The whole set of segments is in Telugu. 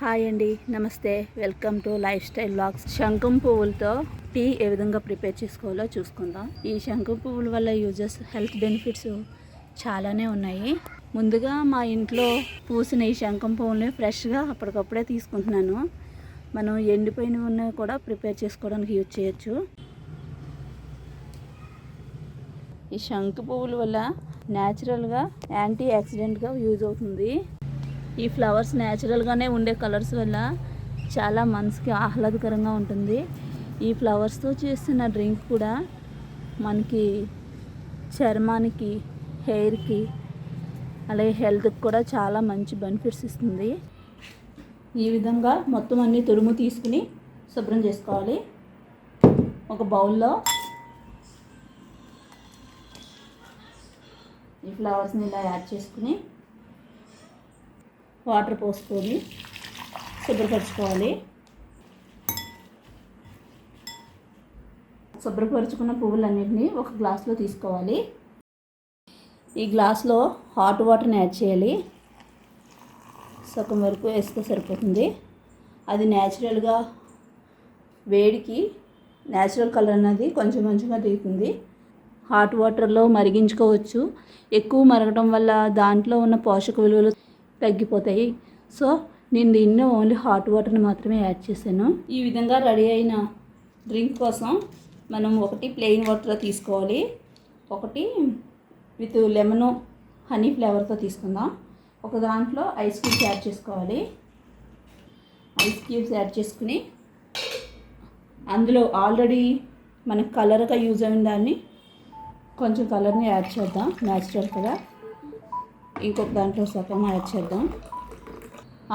హాయ్ అండి నమస్తే. Welcome to lifestyle blogs శంఖం పువ్వులతో టీ ఏ విధంగా ప్రిపేర్ చేసుకోవాలో చూసుకుందాం. ఈ శంఖం పువ్వుల వల్ల యూజెస్ హెల్త్ బెనిఫిట్స్ చాలానే ఉన్నాయి. ముందుగా మా ఇంట్లో పూసిన ఈ శంఖం పువ్వుల్ని ఫ్రెష్గా అప్పటికప్పుడే తీసుకుంటున్నాను. మనం ఎండిపోయినవి ఉన్నవి కూడా ప్రిపేర్ చేసుకోవడానికి యూజ్ చేయొచ్చు. ఈ శంఖ పువ్వుల వల్ల న్యాచురల్గా యాంటీ యాక్సిడెంట్గా యూజ్ అవుతుంది. ఈ ఫ్లవర్స్ న్యాచురల్గానే ఉండే కలర్స్ వల్ల చాలా మనసుకి ఆహ్లాదకరంగా ఉంటుంది. ఈ ఫ్లవర్స్తో చేసిన డ్రింక్ కూడా మనకి చర్మానికి హెయిర్కి అలాగే హెల్త్కి కూడా చాలా మంచి బెనిఫిట్స్ ఇస్తుంది. ఈ విధంగా మొత్తం అన్ని తురుము తీసుకుని శుభ్రం చేసుకోవాలి. ఒక బౌల్లో ఈ ఫ్లవర్స్ని ఇలా యాడ్ చేసుకుని వాటర్ పోసుకొని శుభ్రపరచుకోవాలి. శుభ్రపరుచుకున్న పువ్వులన్నింటినీ ఒక గ్లాస్లో తీసుకోవాలి. ఈ గ్లాస్లో హాట్ వాటర్ని యాడ్ చేయాలి. సగం వరకు వేస్తే సరిపోతుంది. అది న్యాచురల్గా వేడికి న్యాచురల్ కలర్ అనేది కొంచెం కొంచెంగా దిగుతుంది. హాట్ వాటర్లో మరిగించుకోవచ్చు. ఎక్కువ మరగడం వల్ల దాంట్లో ఉన్న పోషక విలువలు తగ్గిపోతాయి. సో నేను దీన్ని ఓన్లీ హాట్ వాటర్ని మాత్రమే యాడ్ చేశాను. ఈ విధంగా రెడీ అయిన డ్రింక్ కోసం మనం ఒకటి ప్లెయిన్ వాటర్ తీసుకోవాలి. ఒకటి విత్ లెమన్ హనీ ఫ్లేవర్తో తీసుకుందాం. ఒక దాంట్లో ఐస్ క్యూబ్స్ యాడ్ చేసుకోవాలి. ఐస్ క్యూబ్స్ యాడ్ చేసుకుని అందులో ఆల్రెడీ మనకు కలర్గా యూజ్ అయిన దాన్ని కొంచెం కలర్ని యాడ్ చేద్దాం. న్యాచురల్ కదా ఇంకొక దాంట్లో సగం యాడ్ చేద్దాం.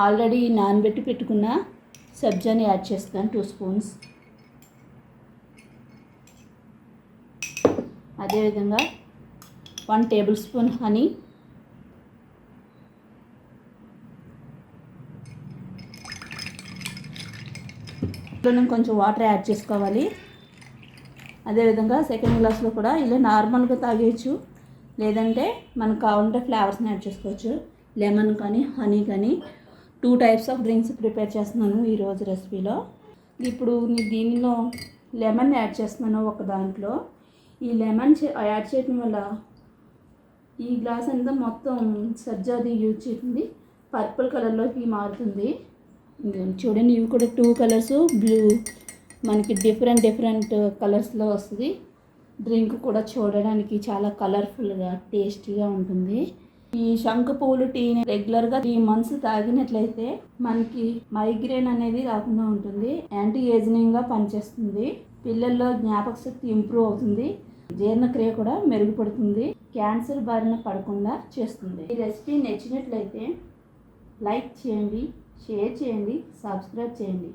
ఆల్రెడీ నానబెట్టి పెట్టుకున్న సబ్జాని యాడ్ చేస్తాను టూ స్పూన్స్. అదేవిధంగా వన్ టేబుల్ స్పూన్ హనీ. మనం కొంచెం వాటర్ యాడ్ చేసుకోవాలి. అదేవిధంగా సెకండ్ గ్లాస్లో కూడా ఇలా నార్మల్గా తాగేయచ్చు. లేదంటే మనకు కావాలంటే ఫ్లేవర్స్ని యాడ్ చేసుకోవచ్చు. లెమన్ కానీ హనీ కానీ. Two types of drinks prepare చేస్తున్నాను ఈరోజు రెసిపీలో. ఇప్పుడు దీనిలో లెమన్ యాడ్ చేస్తున్నాను ఒక దాంట్లో. ఈ లెమన్ యాడ్ చేయడం వల్ల ఈ గ్లాస్ అంతా మొత్తం సజ్జాది యూజ్ చేసింది పర్పుల్ కలర్లోకి మారుతుంది. చూడండి ఇవి కూడా టూ కలర్స్. బ్లూ మనకి డిఫరెంట్ డిఫరెంట్ కలర్స్లో వస్తుంది. డ్రింక్ కూడా చూడడానికి చాలా కలర్ఫుల్గా టేస్టీగా ఉంటుంది. ఈ శంఖ పువ్వులు టీని రెగ్యులర్గా త్రీ మంత్స్ తాగినట్లయితే మనకి మైగ్రేన్ అనేది రాకుండా ఉంటుంది. యాంటీ ఏజినింగ్గా పనిచేస్తుంది. పిల్లల్లో జ్ఞాపక శక్తి ఇంప్రూవ్ అవుతుంది. జీర్ణక్రియ కూడా మెరుగుపడుతుంది. క్యాన్సర్ బారిన పడకుండా చేస్తుంది. ఈ రెసిపీ నచ్చినట్లయితే లైక్ చేయండి షేర్ చేయండి సబ్స్క్రైబ్ చేయండి.